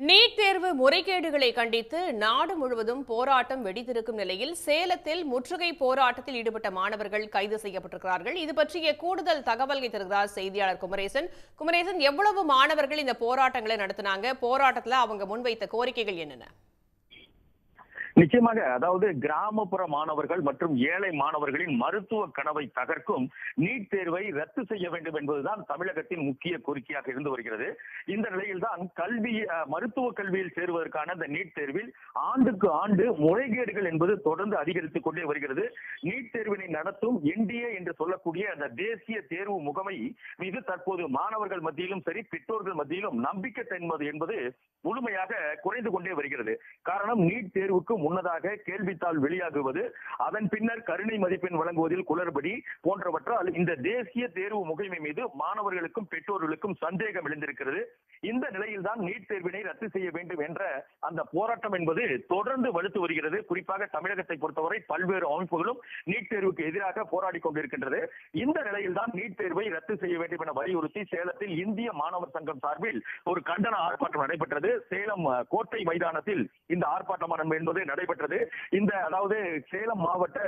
NEET தேர்வு முறைகேடுகளை கண்டித்து நாடு முழுவதும் போராட்டம் வெடித்திருக்கும் நிலையில் சேலத்தில் முற்றுகை போராட்டத்தில் ஈடுபட்ட மாணவர்கள் கைது செய்யப்பட்டிருக்கிறார்கள். இது பற்றிய கூடுதல் தகவல்களை தருகிறார் செய்தியாளர் குமரேசன். குமரேசன் எவ்வளவு மாணவர்கள் இந்த போராட்டங்களை நடத்தினாங்க? போராட்டத்தில் அவங்க முன்வைத்த கோரிக்கைகள் என்னென்ன? நிச்சயமாக அதாவது கிராமப்புற மாணவர்கள் மற்றும் ஏழை மாணவர்களின் மருத்துவ கனவை தகர்க்கும் நீட் தேர்வை ரத்து செய்ய வேண்டும் என்பதுதான் தமிழகத்தின் முக்கிய கோரிக்கையாக இருந்து வருகிறது. இந்த நிலையில்தான் கல்வி மருத்துவ கல்வியில் சேருவதற்கான இந்த நீட் தேர்வில் ஆண்டுக்கு ஆண்டு முறைகேடுகள் என்பது தொடர்ந்து அதிகரித்துக் கொண்டே வருகிறது. நீட் நடத்தும் என்டிஏ என்று சொல்லக்கூடிய அந்த தேசிய தேர்வு முகமை மீது தற்போது மாணவர்கள் மத்தியிலும் சரி பெற்றோர்கள் மத்தியிலும் நம்பிக்கை தென்பது என்பது முழுமையாக குறைந்து கொண்டே வருகிறது. காரணம் நீட் தேர்வுக்கு முன்னதாக கேள்வித்தாள் வெளியாகுவது அதன் பின்னர் கருணை மதிப்பெண் வழங்குவதில் குளறுபடி போன்றவற்றால் இந்த தேசிய தேர்வு முகமை மீது மாணவர்களுக்கும் பெற்றோர்களுக்கும் சந்தேகம் எழுந்திருக்கிறது. இந்த நிலையில்தான் நீட் தேர்வினை ரத்து செய்ய வேண்டும் என்ற அந்த போராட்டம் என்பது தொடர்ந்து வலுத்து வருகிறது. குறிப்பாக தமிழகத்தை பொறுத்தவரை பல்வேறு அமைப்புகளும் நீட் தேர்வுக்கு எதிராக போராடி கொண்டிருக்கின்றது. இந்த நிலையில்தான் நீட் தேர்வை ரத்து செய்ய வேண்டும் என வலியுறுத்தி சேலத்தில் இந்திய மாணவர் சங்கம் சார்பில் ஒரு கண்டன ஆர்ப்பாட்டம் நடைபெற்றது. சேலம் கோட்டை மைதானத்தில் இந்த ஆர்ப்பாட்டம் என்பது நடைபெற்றது. இந்த அதாவது சேலம் மாவட்ட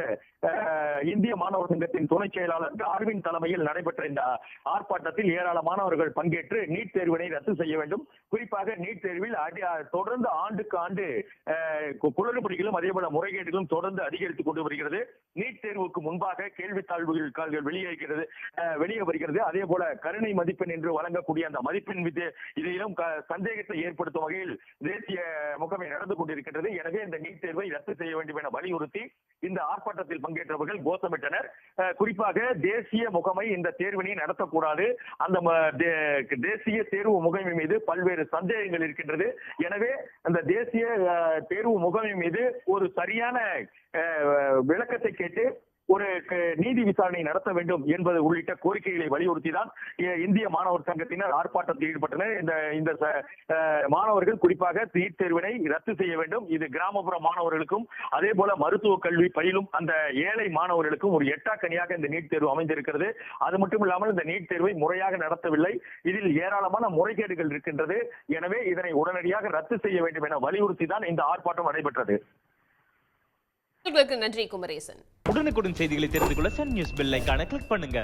இந்திய மாணவர் சங்கத்தின் துணை செயலாளர் அரவிந்த் தலைமையில் நடைபெற்ற இந்த ஆர்ப்பாட்டத்தில் ஏராளமானவர்கள் பங்கேற்று நீட் தேர்வினை ரத்து செய்ய வேண்டும். குறிப்பாக நீட் தேர்வில் தொடர்ந்து ஆண்டுக்கு ஆண்டு குளறுபடிகளும் அதே போல முறைகேடுகளும் தொடர்ந்து அதிகரித்துக் கொண்டு வருகிறது. நீட் தேர்வுக்கு முன்பாக கேள்வித்தாழ்வுகள் கால்கள் வெளியேறுகிறது வெளியே வருகிறது. அதே போல கருணை மதிப்பெண் என்று வழங்கக்கூடிய அந்த மதிப்பெண் வித்து இதிலும் சந்தேகத்தை ஏற்படுத்தும் வகையில் தேசிய முகமை நடந்து கொண்டிருக்கின்றது. எனவே இந்த நீட் தேர்வை ரத்து செய்ய வேண்டும் என வலியுறுத்தி இந்த ஆர்ப்பாட்டத்தில் பங்கேற்றவர்கள் கோஷமிட்டனர். குறிப்பாக தேசிய முகமை இந்த தேர்வினை நடத்தக்கூடாது. அந்த தேசிய தேர்வு முகமை மீது பல்வேறு சந்தேகங்கள் இருக்கின்றது. எனவே அந்த தேசிய தேர்வு முகமை மீது ஒரு சரியான விளக்கத்தை கேட்டு ஒரு நீதி விசாரணை நடத்த வேண்டும் என்பது உள்ளிட்ட கோரிக்கைகளை வலியுறுத்தி தான் இந்திய மாணவர் சங்கத்தினர் ஆர்ப்பாட்டத்தில் ஈடுபட்டனர் இந்த இந்த மாணவர்கள் குறிப்பாக நீட் தேர்வினை ரத்து செய்ய வேண்டும். இது கிராமப்புற மாணவர்களுக்கும் அதே போல மருத்துவ கல்வி பயிலும் அந்த ஏழை மாணவர்களுக்கும் ஒரு எட்டாக்கனியாக இந்த நீட் தேர்வு அமைந்திருக்கிறது. அது மட்டும் இல்லாமல் இந்த நீட் தேர்வை முறையாக நடத்தவில்லை. இதில் ஏராளமான முறைகேடுகள் இருக்கின்றது. எனவே இதனை உடனடியாக ரத்து செய்ய வேண்டும் என வலியுறுத்தி தான் இந்த ஆர்ப்பாட்டம் நடைபெற்றது. உங்களுக்கு நன்றி குமரேசன். உடனுக்குடன் செய்திகளை தெரிந்து கொள்ள சன் நியூஸ் பெல் ஐக்கான கிளிக் பண்ணுங்க.